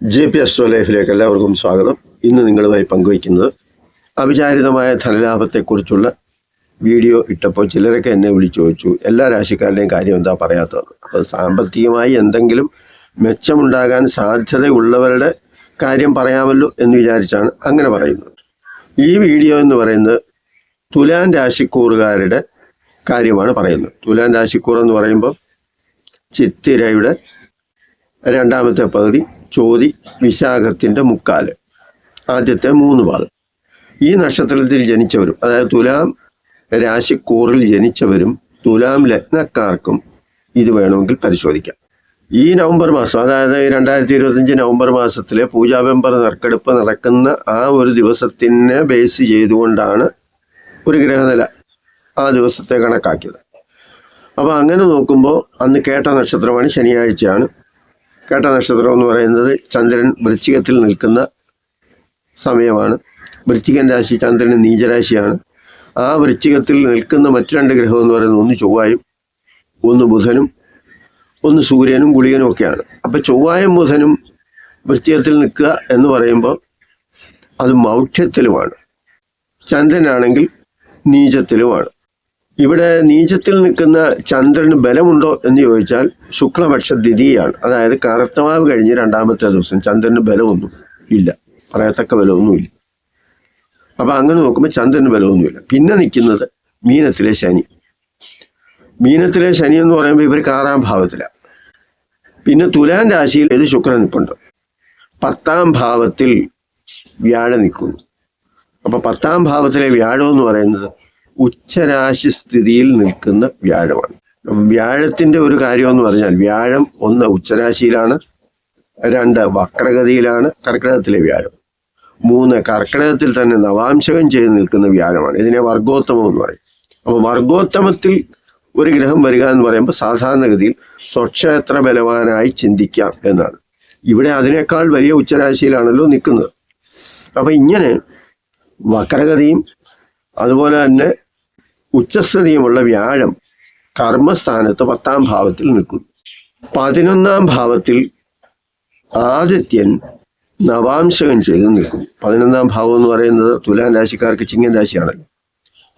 J P astro ലൈഫിലേക്ക് എല്ലാവർക്കും സ്വാഗതം. ഇന്ന് നിങ്ങളുമായി പങ്കുവയ്ക്കുന്നത് അവിചാരിതമായ ധനലാഭത്തെക്കുറിച്ചുള്ള വീഡിയോ ഇട്ടപ്പോൾ ചിലരൊക്കെ എന്നെ വിളിച്ചു ചോദിച്ചു എല്ലാ രാശിക്കാരുടെയും കാര്യം എന്താ പറയാത്തത് അപ്പോൾ സാമ്പത്തികമായി എന്തെങ്കിലും മെച്ചമുണ്ടാകാൻ സാധ്യതയുള്ളവരുടെ കാര്യം പറയാമല്ലോ എന്ന് വിചാരിച്ചാണ് അങ്ങനെ പറയുന്നത്. ഈ വീഡിയോ എന്ന് പറയുന്നത് തുലാൻ രാശിക്കൂറുകാരുടെ കാര്യമാണ് പറയുന്നത്. തുലാൻ രാശിക്കൂർ എന്ന് പറയുമ്പോൾ ചിത്തിരയുടെ രണ്ടാമത്തെ പകുതി ചോതി വിശാഖത്തിന്റെ മുക്കാൽ. ആദ്യത്തെ മൂന്ന് പാദം ഈ നക്ഷത്രത്തിൽ ജനിച്ചവരും അതായത് തുലാം രാശിക്കൂറിൽ ജനിച്ചവരും തുലാം ലഗ്നക്കാർക്കും ഇത് വേണമെങ്കിൽ പരിശോധിക്കാം. ഈ നവംബർ മാസം അതായത് രണ്ടായിരത്തി ഇരുപത്തഞ്ച് നവംബർ മാസത്തിലെ പൂജാവെമ്പർ നറുക്കെടുപ്പ് നടക്കുന്ന ആ ഒരു ദിവസത്തിനെ ബേസ് ചെയ്തുകൊണ്ടാണ് ഒരു ഗ്രഹനില ആ ദിവസത്തെ കണക്കാക്കിയത്. അപ്പോൾ അങ്ങനെ നോക്കുമ്പോൾ അന്ന് കേട്ട നക്ഷത്രമാണ് ശനിയാഴ്ചയാണ്. കേട്ട നക്ഷത്രം എന്ന് പറയുന്നത് ചന്ദ്രൻ വൃശ്ചികത്തിൽ നിൽക്കുന്ന സമയമാണ്. വൃശ്ചികൻ രാശി ചന്ദ്രൻ നീചരാശിയാണ്. ആ വൃശ്ചികത്തിൽ നിൽക്കുന്ന മറ്റു രണ്ട് ഗ്രഹം എന്ന് പറയുന്നത് ഒന്ന് ചൊവ്വായും ഒന്ന് ബുധനും ഒന്ന് സൂര്യനും ഗുളികനും ഒക്കെയാണ്. അപ്പം ചൊവ്വായും ബുധനും വൃശ്ചികത്തിൽ നിൽക്കുക എന്ന് പറയുമ്പോൾ അത് മൗഢ്യത്തിലുമാണ്. ചന്ദ്രനാണെങ്കിൽ നീചത്തിലുമാണ്. ഇവിടെ നീചത്തിൽ നിൽക്കുന്ന ചന്ദ്രന് ബലമുണ്ടോ എന്ന് ചോദിച്ചാൽ ശുക്ലപക്ഷ ദ്വിതീയാണ്. അതായത് കറുത്തമാവ് കഴിഞ്ഞ് രണ്ടാമത്തെ ദിവസം ചന്ദ്രന് ബലമൊന്നും ഇല്ല. പറയത്തക്ക ബലമൊന്നുമില്ല. അപ്പം അങ്ങനെ നോക്കുമ്പോൾ ചന്ദ്രന് ബലമൊന്നുമില്ല. പിന്നെ നിൽക്കുന്നത് മീനത്തിലെ ശനി. മീനത്തിലെ ശനി എന്ന് പറയുമ്പോൾ ഇവർ ആറാം ഭാവത്തിലാണ് പിന്നെ തുലാൻ രാശിയിൽ ഇത് ശുക്രൻ നിൽപ്പുണ്ട്? പത്താം ഭാവത്തിൽ വ്യാഴം നിൽക്കുന്നു. അപ്പോൾ പത്താം ഭാവത്തിലെ വ്യാഴം എന്ന് പറയുന്നത് ഉച്ചരാശി സ്ഥിതിയിൽ നിൽക്കുന്ന വ്യാഴമാണ്. വ്യാഴത്തിന്റെ ഒരു കാര്യം എന്ന് പറഞ്ഞാൽ വ്യാഴം ഒന്ന് ഉച്ചരാശിയിലാണ് രണ്ട് വക്രഗതിയിലാണ് കർക്കിടകത്തിലെ വ്യാഴം. മൂന്ന് കർക്കിടകത്തിൽ തന്നെ നവാംശകം ചെയ്ത് നിൽക്കുന്ന വ്യാഴമാണ്. ഇതിനെ വർഗോത്തമം എന്ന് പറയും. അപ്പോൾ വർഗോത്തമത്തിൽ ഒരു ഗ്രഹം വരിക എന്ന് പറയുമ്പോൾ സാധാരണഗതിയിൽ സ്വക്ഷേത്ര ബലവാനായി ചിന്തിക്കാം എന്നാണ്. ഇവിടെ അതിനേക്കാൾ വലിയ ഉച്ചരാശിയിലാണല്ലോ നിൽക്കുന്നത്. അപ്പം ഇങ്ങനെ വക്രഗതിയും അതുപോലെ തന്നെ ഉച്ചസ്ഥിതിയുമുള്ള വ്യാഴം കർമ്മസ്ഥാനത്ത് പത്താം ഭാവത്തിൽ നിൽക്കുന്നു. പതിനൊന്നാം ഭാവത്തിൽ ആദിത്യൻ നവാംശകം ചെയ്ത് നിൽക്കും പതിനൊന്നാം ഭാവം എന്ന് പറയുന്നത് തുലാൻ രാശിക്കാർക്ക് ചിങ്ങൻ രാശിയാണല്ലോ.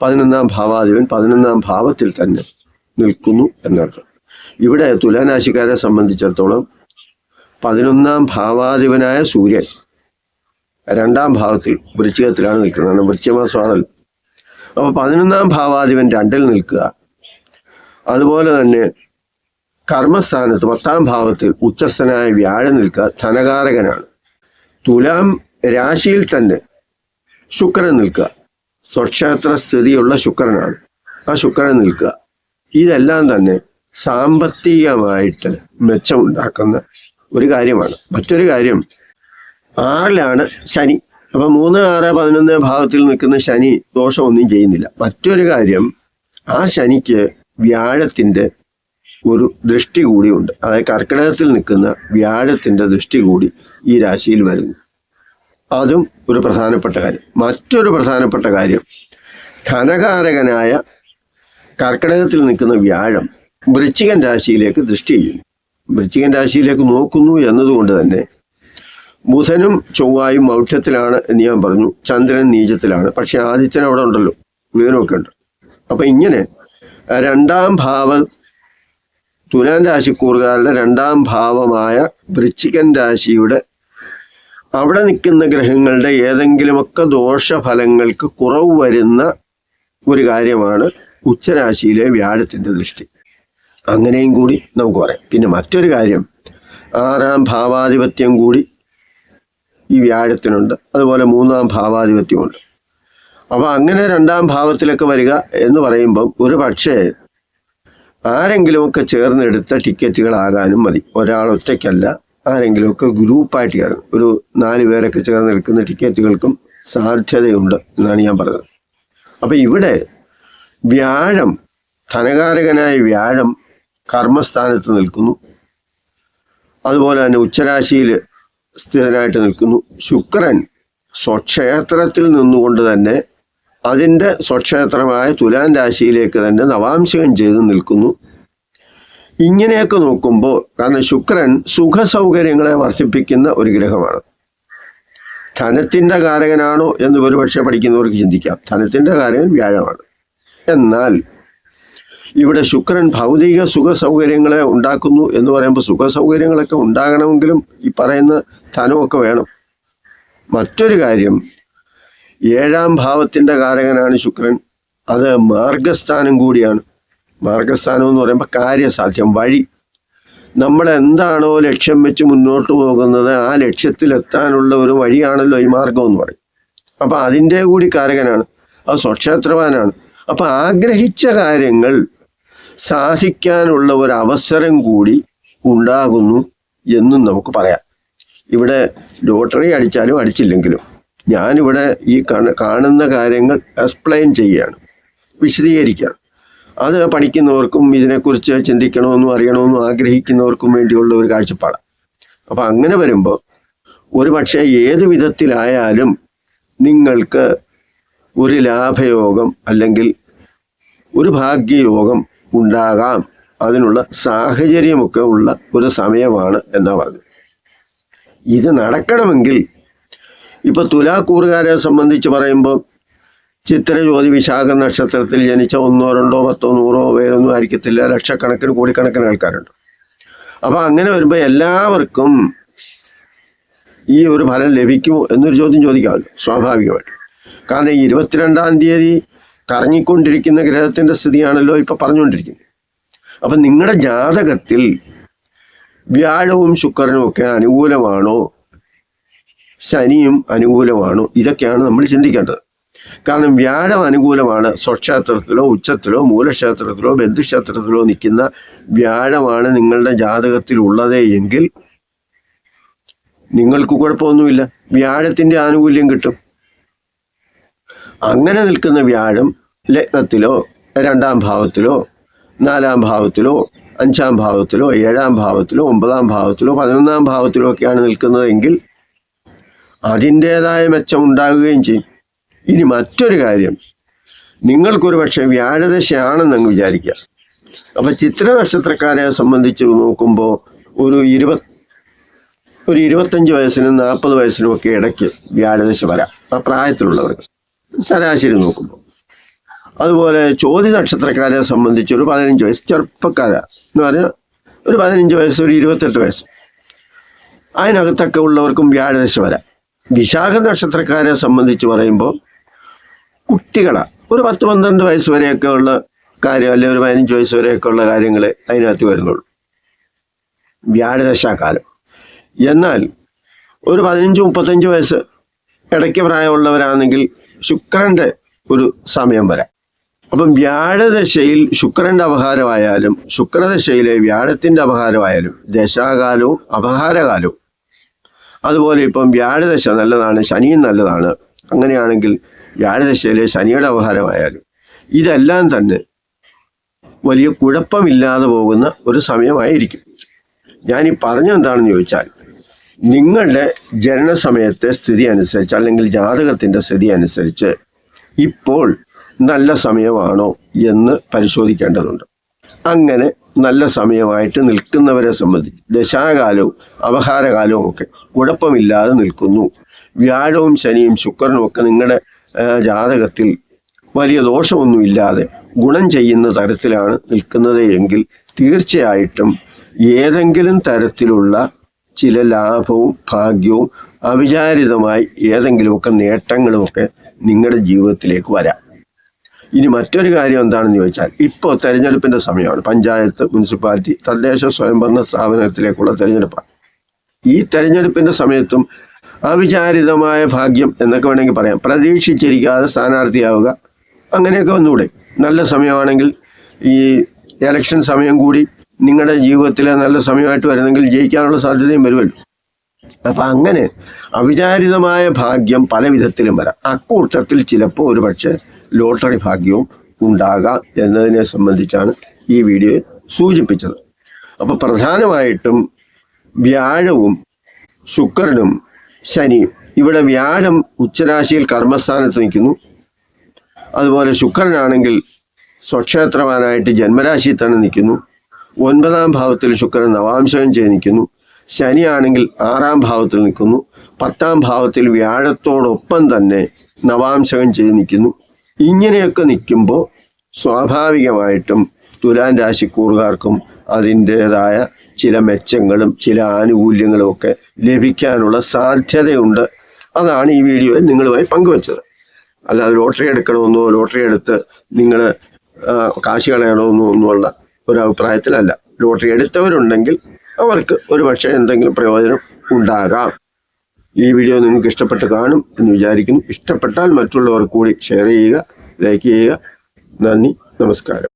പതിനൊന്നാം ഭാവാധിപൻ പതിനൊന്നാം ഭാവത്തിൽ തന്നെ നിൽക്കുന്നു എന്നർത്ഥം. ഇവിടെ തുലാൻ രാശിക്കാരെ സംബന്ധിച്ചിടത്തോളം പതിനൊന്നാം ഭാവാധിപനായ സൂര്യൻ രണ്ടാം ഭാവത്തിൽ വൃശ്ചികത്തിലാണ് നിൽക്കുന്നത്. കാരണം വൃശ്ചികമാസമാണല്ലോ. അപ്പോൾ പതിനൊന്നാം ഭാവാധിപൻ രണ്ടിൽ നിൽക്കുക. അതുപോലെ തന്നെ കർമ്മസ്ഥാനത്ത് പത്താം ഭാവത്തിൽ ഉച്ചസ്ഥനായ വ്യാഴം നിൽക്കുക ധനകാരകനാണ്. തുലാം രാശിയിൽ തന്നെ ശുക്രൻ നിൽക്കുക. സ്വക്ഷേത്ര സ്ഥിതിയുള്ള ശുക്രനാണ്. ആ ശുക്രൻ നിൽക്കുക. ഇതെല്ലാം തന്നെ സാമ്പത്തികമായിട്ട് മെച്ചമുണ്ടാക്കുന്ന ഒരു കാര്യമാണ്. മറ്റൊരു കാര്യം ആറിലാണ് ശനി. അപ്പൊ മൂന്ന് ആറ് പതിനൊന്ന് ഭാഗത്തിൽ നിൽക്കുന്ന ശനി ദോഷമൊന്നും ചെയ്യുന്നില്ല. മറ്റൊരു കാര്യം ആ ശനിക്ക് വ്യാഴത്തിന്റെ ഒരു ദൃഷ്ടി കൂടിയുണ്ട് അതായത് കർക്കിടകത്തിൽ നിൽക്കുന്ന വ്യാഴത്തിന്റെ ദൃഷ്ടി കൂടി ഈ രാശിയിൽ വരുന്നു. അതും ഒരു പ്രധാനപ്പെട്ട കാര്യം. മറ്റൊരു പ്രധാനപ്പെട്ട കാര്യം ധനകാരകനായ കർക്കിടകത്തിൽ നിൽക്കുന്ന വ്യാഴം വൃശ്ചികൻ രാശിയിലേക്ക് ദൃഷ്ടി ചെയ്യുന്നു. വൃശ്ചികൻ രാശിയിലേക്ക് നോക്കുന്നു എന്നതുകൊണ്ട് തന്നെ ബുധനും ചൊവ്വായും മൗഢ്യത്തിലാണ് എന്ന് ഞാൻ പറഞ്ഞു. ചന്ദ്രൻ നീചത്തിലാണ്. പക്ഷെ ആദിത്യൻ അവിടെ ഉണ്ടല്ലോ. ഗുളികനൊക്കെ ഉണ്ട്. അപ്പൊ ഇങ്ങനെ രണ്ടാം ഭാവ തുലാൻ രാശിക്കൂറുകാരുടെ രണ്ടാം ഭാവമായ വൃശ്ചികൻ രാശിയുടെ അവിടെ നിൽക്കുന്ന ഗ്രഹങ്ങളുടെ ഏതെങ്കിലുമൊക്കെ ദോഷഫലങ്ങൾക്ക് കുറവ് വരുന്ന ഒരു കാര്യമാണ് ഉച്ചരാശിയിലെ വ്യാഴത്തിന്റെ ദൃഷ്ടി. അങ്ങനെയും കൂടി നമുക്ക് പറയാം. പിന്നെ മറ്റൊരു കാര്യം ആറാം ഭാവാധിപത്യം കൂടി ഈ വ്യാഴത്തിനുണ്ട്. അതുപോലെ മൂന്നാം ഭാവാധിപത്യമുണ്ട്. അപ്പോൾ അങ്ങനെ രണ്ടാം ഭാവത്തിലൊക്കെ വരിക എന്ന് പറയുമ്പം ഒരു പക്ഷേ ആരെങ്കിലുമൊക്കെ ചേർന്നെടുത്ത ടിക്കറ്റുകളാകാനും മതി. ഒരാൾ ഒറ്റയ്ക്കല്ല ആരെങ്കിലുമൊക്കെ ഗ്രൂപ്പായിട്ട് കയറും ഒരു നാല് പേരൊക്കെ ചേർന്നെടുക്കുന്ന ടിക്കറ്റുകൾക്കും സാധ്യതയുണ്ട് എന്നാണ് ഞാൻ പറഞ്ഞത്. അപ്പം ഇവിടെ വ്യാഴം ധനകാരകനായ വ്യാഴം കർമ്മസ്ഥാനത്ത് നിൽക്കുന്നു. അതുപോലെ തന്നെ ഉച്ചരാശിയിൽ സ്ഥിരനായിട്ട് നിൽക്കുന്നു. ശുക്രൻ സ്വക്ഷേത്രത്തിൽ നിന്നുകൊണ്ട് തന്നെ അതിന്റെ സ്വക്ഷേത്രമായ തുലാൻ രാശിയിലേക്ക് തന്നെ നവാംശകം ചെയ്ത് നിൽക്കുന്നു. ഇങ്ങനെയൊക്കെ നോക്കുമ്പോൾ കാരണം ശുക്രൻ സുഖസൗകര്യങ്ങളെ വർദ്ധിപ്പിക്കുന്ന ഒരു ഗ്രഹമാണ്. ധനത്തിന്റെ കാരകനാണോ എന്ന് ഒരുപക്ഷെ പഠിക്കുന്നവർക്ക് ചിന്തിക്കാം. ധനത്തിന്റെ കാരകൻ വ്യാഴമാണ്. എന്നാൽ ഇവിടെ ശുക്രൻ ഭൗതിക സുഖ സൗകര്യങ്ങളെ ഉണ്ടാക്കുന്നു എന്ന് പറയുമ്പോൾ സുഖ സൗകര്യങ്ങളൊക്കെ ഉണ്ടാകണമെങ്കിലും ഈ പറയുന്ന ധനമൊക്കെ വേണം. മറ്റൊരു കാര്യം ഏഴാം ഭാവത്തിന്റെ കാരകനാണ് ശുക്രൻ. അത് മാർഗസ്ഥാനം കൂടിയാണ്. മാർഗസ്ഥാനം എന്ന് പറയുമ്പോൾ കാര്യസാധ്യം വഴി. നമ്മൾ എന്താണോ ലക്ഷ്യം വെച്ച് മുന്നോട്ട് പോകുന്നത് ആ ലക്ഷ്യത്തിലെത്താനുള്ള ഒരു വഴിയാണല്ലോ ഈ മാർഗം എന്ന് പറയും. അപ്പം അതിന്റെ കൂടി കാരകനാണ്. അത് സ്വക്ഷേത്രവാനാണ്. അപ്പം ആഗ്രഹിച്ച കാര്യങ്ങൾ സാധിക്കാനുള്ള ഒരു അവസരം കൂടി ഉണ്ടാകുന്നു എന്നും നമുക്ക് പറയാം. ഇവിടെ ലോട്ടറി അടിച്ചാലും അടിച്ചില്ലെങ്കിലും ഞാനിവിടെ ഈ കാണുന്ന കാര്യങ്ങൾ എക്സ്പ്ലെയിൻ ചെയ്യുകയാണ് വിശദീകരിക്കുകയാണ്. അത് പഠിക്കുന്നവർക്കും ഇതിനെക്കുറിച്ച് ചിന്തിക്കണമെന്നും അറിയണമെന്നും ആഗ്രഹിക്കുന്നവർക്കും വേണ്ടിയുള്ള ഒരു കാഴ്ചപ്പാടാണ്. അപ്പം അങ്ങനെ വരുമ്പോൾ ഒരു പക്ഷേ ഏത് വിധത്തിലായാലും നിങ്ങൾക്ക് ഒരു ലാഭയോഗം അല്ലെങ്കിൽ ഒരു ഭാഗ്യയോഗം ഉണ്ടാകാം. അതിനുള്ള സാഹചര്യമൊക്കെ ഉള്ള ഒരു സമയമാണ് എന്നാ പറഞ്ഞു ഇത് നടക്കണമെങ്കിൽ ഇപ്പൊ തുലാക്കൂറുകാരെ സംബന്ധിച്ച് പറയുമ്പോൾ ചിത്രജ്യോതി വിശാഖ നക്ഷത്രത്തിൽ ജനിച്ച ഒന്നോ രണ്ടോ പത്തോ നൂറോ പേരൊന്നും ആയിരിക്കത്തില്ല. ലക്ഷക്കണക്കിന് കോടിക്കണക്കിന് ആൾക്കാരുണ്ട്. അപ്പൊ അങ്ങനെ വരുമ്പോൾ എല്ലാവർക്കും ഈ ഒരു ഫലം ലഭിക്കുമോ എന്നൊരു ചോദ്യം ചോദിക്കാമല്ലോ സ്വാഭാവികമായിട്ട്. കാരണം ഈ ഇരുപത്തിരണ്ടാം തീയതി കറങ്ങിക്കൊണ്ടിരിക്കുന്ന ഗ്രഹത്തിന്റെ സ്ഥിതിയാണല്ലോ ഇപ്പൊ പറഞ്ഞുകൊണ്ടിരിക്കുന്നത്. അപ്പൊ നിങ്ങളുടെ ജാതകത്തിൽ വ്യാഴവും ശുക്രനും ഒക്കെ അനുകൂലമാണോ? ശനിയും അനുകൂലമാണോ? ഇതൊക്കെയാണ് നമ്മൾ ചിന്തിക്കേണ്ടത്. കാരണം വ്യാഴം അനുകൂലമാണ്. സ്വക്ഷേത്രത്തിലോ ഉച്ചത്തിലോ മൂലക്ഷേത്രത്തിലോ ബന്ധുക്ഷേത്രത്തിലോ നിൽക്കുന്ന വ്യാഴമാണ് നിങ്ങളുടെ ജാതകത്തിൽ ഉള്ളതേ എങ്കിൽ നിങ്ങൾക്ക് കുഴപ്പമൊന്നുമില്ല. വ്യാഴത്തിന്റെ ആനുകൂല്യം കിട്ടും. അങ്ങനെ നിൽക്കുന്ന വ്യാഴം ലഗ്നത്തിലോ രണ്ടാം ഭാവത്തിലോ നാലാം ഭാവത്തിലോ അഞ്ചാം ഭാവത്തിലോ ഏഴാം ഭാവത്തിലോ ഒമ്പതാം ഭാവത്തിലോ പതിനൊന്നാം ഭാവത്തിലോ ഒക്കെയാണ് നിൽക്കുന്നതെങ്കിൽ അതിന്റേതായ മെച്ചം ഉണ്ടാകുകയും ചെയ്യും. ഇനി മറ്റൊരു കാര്യം. നിങ്ങൾക്കൊരു പക്ഷേ വ്യാഴദശയാണെന്ന് അങ്ങ് വിചാരിക്കുക. അപ്പം ചിത്ര നക്ഷത്രക്കാരെ സംബന്ധിച്ച് നോക്കുമ്പോൾ ഒരു ഇരുപത് ഒരു ഇരുപത്തഞ്ച് വയസ്സിനും നാൽപ്പത് വയസ്സിനും ഒക്കെ ഇടയ്ക്ക് വ്യാഴദശ വരാം. ആ പ്രായത്തിലുള്ളവർക്ക്. ശരാശരി നോക്കുമ്പോൾ. അതുപോലെ ചോദ്യ നക്ഷത്രക്കാരെ സംബന്ധിച്ച് ഒരു പതിനഞ്ച് വയസ്സ് ചെറുപ്പക്കാരാ. എന്ന് പറഞ്ഞാൽ ഒരു പതിനഞ്ച് വയസ്സ് ഒരു ഇരുപത്തെട്ട് വയസ്സ്. അതിനകത്തൊക്കെ ഉള്ളവർക്കും വ്യാഴദശ വരാം. വിശാഖ നക്ഷത്രക്കാരെ സംബന്ധിച്ച് പറയുമ്പോൾ കുട്ടികളാണ് ഒരു പത്ത് പന്ത്രണ്ട് വയസ്സ് വരെയൊക്കെ ഉള്ള കാര്യം അല്ലെങ്കിൽ ഒരു പതിനഞ്ച് വയസ്സ് വരെയൊക്കെ ഉള്ള കാര്യങ്ങൾ അതിനകത്ത് വരുന്നുള്ളൂ. വ്യാഴദശാകാലം എന്നാൽ ഒരു പതിനഞ്ച് മുപ്പത്തഞ്ച് വയസ്സ് ഇടയ്ക്ക് പ്രായമുള്ളവരാണെങ്കിൽ ശുക്രന്റെ ഒരു സമയം വരാം. അപ്പം വ്യാഴദശയിൽ ശുക്രന്റെ അപഹാരമായാലും ശുക്രദശയിലെ വ്യാഴത്തിന്റെ അപഹാരമായാലും ദശാകാലവും അപഹാരകാലവും. അതുപോലെ ഇപ്പം വ്യാഴദശ നല്ലതാണ് ശനിയും നല്ലതാണ്. അങ്ങനെയാണെങ്കിൽ വ്യാഴദശയിലെ ശനിയുടെ അപഹാരമായാലും ഇതെല്ലാം തന്നെ വലിയ കുഴപ്പമില്ലാതെ പോകുന്ന ഒരു സമയമായിരിക്കും. ഞാൻ ഈ പറഞ്ഞെന്താണെന്ന് ചോദിച്ചാൽ നിങ്ങളുടെ ജനന സമയത്തെ സ്ഥിതി അനുസരിച്ച് അല്ലെങ്കിൽ ജാതകത്തിന്റെ സ്ഥിതി അനുസരിച്ച് ഇപ്പോൾ നല്ല സമയമാണോ എന്ന് പരിശോധിക്കേണ്ടതുണ്ട്. അങ്ങനെ നല്ല സമയമായിട്ട് നിൽക്കുന്നവരെ സംബന്ധിച്ച് ദശാകാലവും അവഹാരകാലവും ഒക്കെ കുഴപ്പമില്ലാതെ നിൽക്കുന്നു. വ്യാഴവും ശനിയും ശുക്രനും ഒക്കെ നിങ്ങളുടെ ജാതകത്തിൽ വലിയ ദോഷമൊന്നുമില്ലാതെ ഗുണം ചെയ്യുന്ന തരത്തിലാണ് നിൽക്കുന്നത് എങ്കിൽ തീർച്ചയായിട്ടും ഏതെങ്കിലും തരത്തിലുള്ള ചില ലാഭവും ഭാഗ്യവും അവിചാരിതമായി ഏതെങ്കിലുമൊക്കെ നേട്ടങ്ങളുമൊക്കെ നിങ്ങളുടെ ജീവിതത്തിലേക്ക് വരാം. ഇനി മറ്റൊരു കാര്യം എന്താണെന്ന് ചോദിച്ചാൽ ഇപ്പോൾ തെരഞ്ഞെടുപ്പിന്റെ സമയമാണ്. പഞ്ചായത്ത് മുനിസിപ്പാലിറ്റി തദ്ദേശ സ്വയംഭരണ സ്ഥാപനത്തിലേക്കുള്ള തെരഞ്ഞെടുപ്പാണ്. ഈ തെരഞ്ഞെടുപ്പിന്റെ സമയത്തും അവിചാരിതമായ ഭാഗ്യം എന്നൊക്കെ വേണമെങ്കിൽ പറയാം. പ്രതീക്ഷിച്ചിരിക്കാതെ സ്ഥാനാർത്ഥിയാവുക അങ്ങനെയൊക്കെ വന്നുകൂടെ നല്ല സമയമാണെങ്കിൽ ഈ ഇലക്ഷൻ സമയം കൂടി നിങ്ങളുടെ ജീവിതത്തിലെ നല്ല സമയമായിട്ട് വരുന്നെങ്കിൽ ജയിക്കാനുള്ള സാധ്യതയും വരുമല്ലോ. അപ്പം അങ്ങനെ അവിചാരിതമായ ഭാഗ്യം പല വിധത്തിലും വരാം. അക്കൂട്ടത്തിൽ ചിലപ്പോൾ ഒരു പക്ഷേ ലോട്ടറി ഭാഗ്യവും ഉണ്ടാകാം എന്നതിനെ സംബന്ധിച്ചാണ് ഈ വീഡിയോ സൂചിപ്പിച്ചത്. അപ്പോൾ പ്രധാനമായിട്ടും വ്യാഴവും ശുക്രനും ശനിയും. ഇവിടെ വ്യാഴം ഉച്ചരാശിയിൽ കർമ്മസ്ഥാനത്ത് നിൽക്കുന്നു. അതുപോലെ ശുക്രനാണെങ്കിൽ സ്വക്ഷേത്രവാനായിട്ട് ജന്മരാശിയിൽ തന്നെ നിൽക്കുന്നു. ഒൻപതാം ഭാവത്തിൽ ശുക്രൻ നവാംശകം ചെയ്ത് നിൽക്കുന്നു ശനിയാണെങ്കിൽ ആറാം ഭാവത്തിൽ നിൽക്കുന്നു. പത്താം ഭാവത്തിൽ വ്യാഴത്തോടൊപ്പം തന്നെ നവാംശകം ചെയ്ത് നിൽക്കുന്നു ഇങ്ങനെയൊക്കെ നിൽക്കുമ്പോൾ സ്വാഭാവികമായിട്ടും തുലാൻ രാശിക്കൂറുകാർക്കും അതിന്റേതായ ചില മെച്ചങ്ങളും ചില ആനുകൂല്യങ്ങളും ഒക്കെ ലഭിക്കാനുള്ള സാധ്യതയുണ്ട്. അതാണ് ഈ വീഡിയോയിൽ നിങ്ങളുമായി പങ്കുവച്ചത്. അല്ലാതെ ലോട്ടറി എടുക്കണമെന്നോ ലോട്ടറി എടുത്ത് നിങ്ങൾ കാശ് കളയണമെന്നോ ഒന്നുമുള്ള ഒരു അഭിപ്രായത്തിലല്ല ലോട്ടറി എടുത്തവരുണ്ടെങ്കിൽ അവർക്ക് ഒരു പക്ഷേ എന്തെങ്കിലും പ്രയോജനം ഉണ്ടാകാം. ഈ വീഡിയോ നിങ്ങൾക്ക് ഇഷ്ടപ്പെട്ട് കാണും എന്ന് വിചാരിക്കുന്നു. ഇഷ്ടപ്പെട്ടാൽ മറ്റുള്ളവർ കൂടി ഷെയർ ചെയ്യുക ലൈക്ക് ചെയ്യുക. നന്ദി നമസ്കാരം.